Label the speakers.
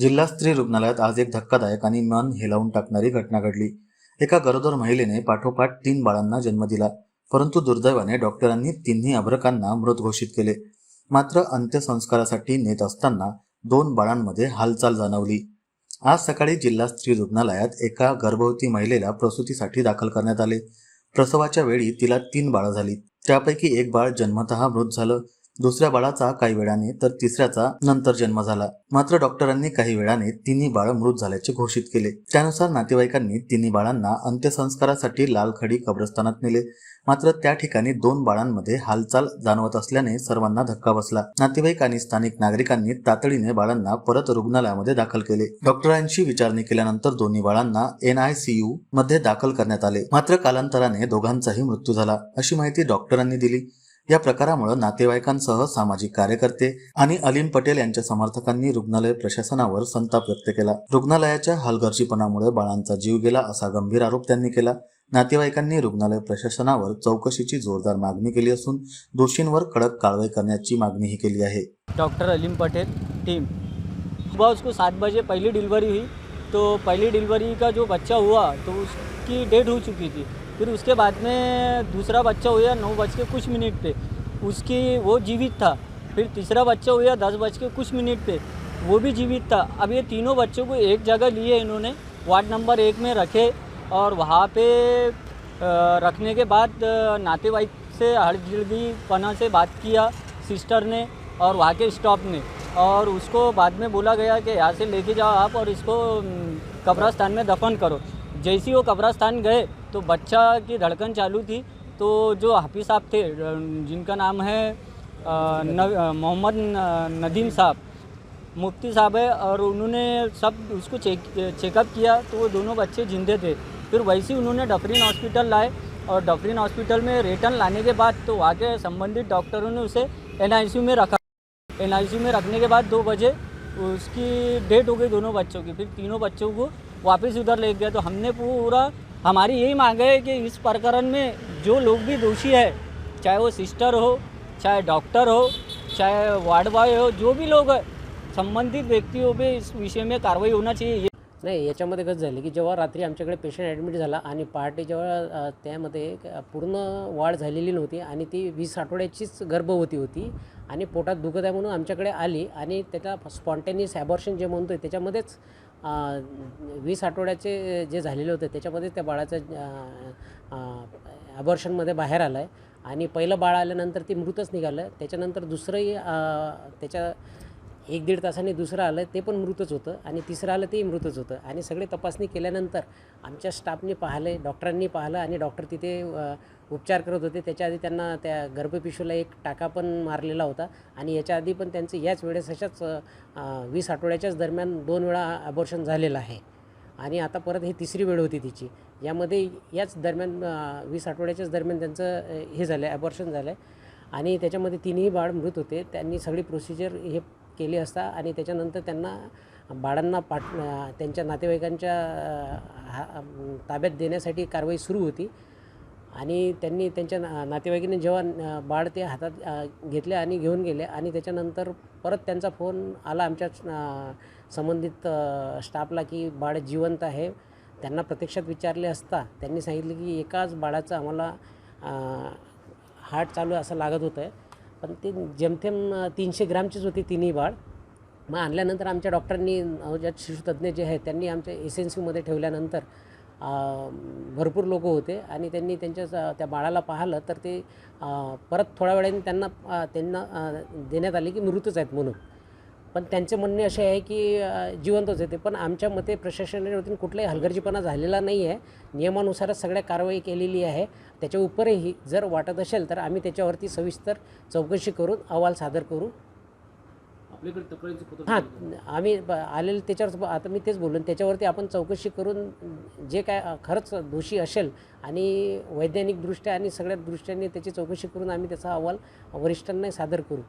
Speaker 1: जिल्हा स्त्री रुग्णालयात आज एक धक्कादायक आणि मन हेलावून टाकणारी घटना घडली. एका गरोदर महिलेने पाठोपाठ तीन बाळांना जन्म दिला परंतु दुर्दैवाने डॉक्टरांनी तिन्ही अभ्रकांना मृत घोषित केले. मात्र अंत्यसंस्कारासाठी नेत असताना दोन बाळांमध्ये हालचाल जाणवली. आज सकाळी जिल्हा स्त्री रुग्णालयात एका गर्भवती महिलेला प्रसूतीसाठी दाखल करण्यात आले. प्रसवाच्या वेळी तिला तीन बाळं झाली. त्यापैकी एक बाळ जन्मतः मृत झालं. दुसऱ्या बाळाचा काही वेळाने तर तिसऱ्याचा नंतर जन्म झाला. मात्र डॉक्टरांनी काही वेळाने तिन्ही बाळ मृत झाल्याचे घोषित केले. त्यानुसार नातेवाईकांनी तिन्ही बाळांना अंत्यसंस्कारासाठी लालखडी कब्रस्तानात नेले. मात्र त्या ठिकाणी दोन बाळांमध्ये हालचाल जाणवत असल्याने सर्वांना धक्का बसला. नातेवाईक आणि स्थानिक नागरिकांनी तातडीने बाळांना परत रुग्णालयामध्ये दाखल केले. डॉक्टरांशी विचारणी केल्यानंतर दोन्ही बाळांना एन आय सी यू मध्ये दाखल करण्यात आले. मात्र कालांतराने दोघांचाही मृत्यू झाला अशी माहिती डॉक्टरांनी दिली. या प्रकारामुळे नातेवाईकांसह सामाजिक कार्यकर्ते आणि अलीम पटेल यांच्या समर्थकांनी रुग्णालय प्रशासनावर संताप व्यक्त केला. रुग्णालयाच्या हलगर्जीपणामुळे बाळांचा जीव गेला असा गंभीर आरोप त्यांनी केला. नातेवाईकांनी रुग्णालय प्रशासनावर चौकशीची जोरदार मागणी केली असून दोषींवर कडक कारवाई करण्याची मागणीही केली आहे.
Speaker 2: Doctor Alim Patel team. सुबह उसको सात बजे पहली डिलीवरी हुई तो पहली डिलीवरी का जो बच्चा हुआ तो उसकी डेट हो चुकी थी। फिर उसके बाद में दूसरा बच्चा हुआ नौ बज के कुछ मिनट पे। उसकी वो जीवित था। फिर तीसरा बच्चा हुआ दस बज के कुछ मिनट पे। वो भी जीवित था। अब ये तीनों बच्चों को एक जगह लिए इन्होंने वार्ड नंबर एक में रखे और वहाँ पे रखने के बाद अ, नातेवाईक से हड़जिलगी पना से बात किया सिस्टर ने और वहाँ के स्टाफ ने। और उसको बाद में बोला गया कि यहाँ से लेके जाओ आप और इसको कब्रस्तान में दफन करो। जैसे वो कब्रस्तान गए तो बच्चा की धड़कन चालू थी तो जो हाफिज साहब थे जिनका नाम है मोहम्मद नदीम साहब, मुफ्ती साहब है, और उन्होंने सब उसको चेक, चेकअप किया तो वो दोनों बच्चे जिंदे थे। फिर वैसे ही उन्होंने डफरीन हॉस्पिटल लाए, और डफरीन हॉस्पिटल में रिटर्न लाने के बाद तो वहाँ के संबंधित डॉक्टरों ने उसे एन में रखा। एन में रखने के बाद दो बजे उसकी डेट हो गई दोनों बच्चों की, फिर तीनों बच्चों को वापस उधर ले गया तो हमने पूरा हमारी यही मांग है कि इस प्रकरण में जो लोग भी दोषी है चाहे वो सिस्टर हो चाहे डॉक्टर हो चाहे वार्ड बॉय हो जो भी लोग है संबंधित व्यक्तियों पे इस विषय में कार्रवाई होना चाहिए
Speaker 3: नाही याच्यामध्ये कसं झालं की जेव्हा रात्री आमच्याकडे पेशंट ॲडमिट झाला आणि पहाटे जेव्हा त्यामध्ये पूर्ण वाढ झालेली नव्हती आणि ती वीस आठवड्याचीच गर्भवती होती आणि पोटात दुखत आहे म्हणून आमच्याकडे आली आणि त्याचा स्पॉन्टेनियस ॲबॉर्शन जे म्हणतो आहे त्याच्यामध्येच वीस आठवड्याचे जे झालेले होते त्याच्यामध्ये त्या बाळाचं ॲबॉर्शनमध्ये बाहेर आलं आहे आणि पहिलं बाळ आल्यानंतर ती मृतच निघालं. त्याच्यानंतर दुसरंही त्याच्या एक दीड तासाने दुसरं आलं ते पण मृतच होतं आणि तिसरं आलं तेही मृतच होतं. आणि सगळे तपासणी केल्यानंतर आमच्या स्टाफने पाहिलं डॉक्टरांनी पाहिलं आणि डॉक्टर तिथे उपचार करत होते. त्याच्या आधी त्यांना त्या गर्भपिशूला एक टाका पण मारलेला होता आणि याच्या आधी पण त्यांचं याच वेळेस अशाच वीस आठवड्याच्याच दरम्यान दोन वेळा अबॉर्शन झालेलं आहे. आणि आता परत ही तिसरी वेळ होती तिची. यामध्ये याच दरम्यान वीस आठवड्याच्याच दरम्यान त्यांचं हे झालं आहे अबॉर्शन झालं आहे आणि त्याच्यामध्ये तिन्ही बाळ मृत होते. त्यांनी सगळी प्रोसिजर हे केली असता आणि त्याच्यानंतर त्यांना बाळांना पाठ त्यांच्या नातेवाईकांच्या हा ताब्यात देण्यासाठी कारवाई सुरू होती. आणि त्यांनी त्यांच्या ना नातेवाईकांनी जेव्हा बाळ ते हातात घेतले आणि घेऊन गेले आणि त्याच्यानंतर परत त्यांचा फोन आला आमच्या संबंधित स्टाफला की बाळ जिवंत आहे. त्यांना प्रत्यक्षात विचारले असता त्यांनी सांगितले की एकाच बाळाचं आम्हाला हार्ट चालू आहे असं लागत होतं. आहे पण ते जेमतेम तीनशे ग्रामचीच होती तिन्ही बाळ. मग आणल्यानंतर आमच्या डॉक्टरांनी नवजात शिशुतज्ञ जे आहेत त्यांनी आमच्या एस एन सीमध्ये ठेवल्यानंतर भरपूर लोक होते. आणि त्यांनी त्यांच्या त्या बाळाला पाहिलं तर ते परत थोड्या वेळाने त्यांना त्यांना देण्यात आले की मृतच आहेत म्हणून. पण त्यांचे म्हणणे असे आहे की जिवंतच होते पण आमच्या मते प्रशासनाच्या वतीने कुठलाही हलगर्जीपणा झालेला नाही आहे. नियमानुसारच सगळ्या कारवाई केलेली आहे. त्याच्या उपरही जर वाटत असेल तर आम्ही त्याच्यावरती सविस्तर चौकशी करून अहवाल सादर करू. हां आम्ही आलेलं त्याच्यावर आता मी तेच बोललो त्याच्यावरती आपण चौकशी करून जे काय खरंच दोषी असेल आणि वैज्ञानिकदृष्ट्या आणि सगळ्या दृष्ट्याने त्याची चौकशी करून आम्ही त्याचा अहवाल वरिष्ठांना सादर करू.